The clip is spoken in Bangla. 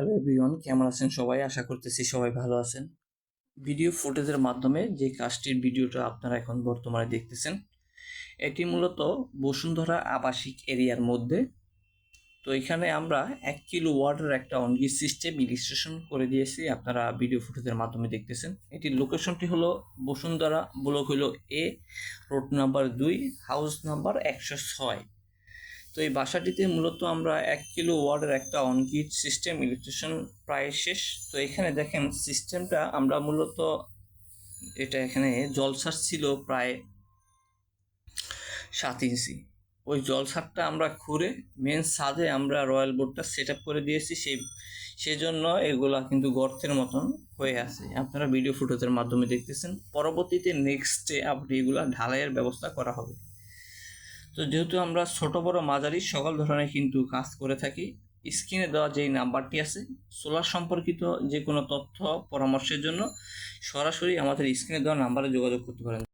হ্যালো এভরিওয়ান কেমন আছেন সবাই? আশা করতেছি সবাই ভালো আছেন। ভিডিও ফুটেজের মাধ্যমে যে কাজটির ভিডিওটা আপনারা এখন বর্তমানে দেখতেছেন, এটি মূলত বসুন্ধরা আবাসিক এরিয়ার মধ্যে। তো এখানে আমরা এক কিলো ওয়াটের একটা অনগি সিস্টেম ইলিস্ট্রেশন করে দিয়েছি, আপনারা ভিডিও ফুটেজের মাধ্যমে দেখতেছেন। এটির লোকেশনটি হলো বসুন্ধরা ব্লক হলো এ রোড নাম্বার দুই হাউস নাম্বার একশো ছয়। তো এই বাসাটিতে মূলত আমরা এক কিলো ওয়ার্ডের একটা অনকিট সিস্টেম ইলেকট্রিশিয়ান প্রায় শেষ। তো এখানে দেখেন সিস্টেমটা আমরা মূলত এটা এখানে জলসার ছিল প্রায় সাত ইঞ্চি। ওই জলসারটা আমরা খুঁড়ে মেন সাদে আমরা রয়্যাল বোর্ডটা সেট আপ করে দিয়েছি। সেই, সেজন্য এগুলা কিন্তু গর্তের মতন হয়ে আছে। আপনারা ভিডিও ফুটেজের মাধ্যমে দেখতেছেন। পরবর্তীতে নেক্সটে আপনি এগুলা ঢালাইয়ের ব্যবস্থা করা হবে। তো যেহেতু আমরা ছোট, বড়, মাঝারি সকল ধরনের কিন্তু কাজ করে থাকি স্ক্রিনে দেওয়া যেই নাম্বারটি আছে সোলার সম্পর্কিত যে কোনো তথ্য, পরামর্শের জন্য সরাসরি আমাদের স্ক্রিনে দেওয়া নাম্বারে যোগাযোগ করতে পারেন।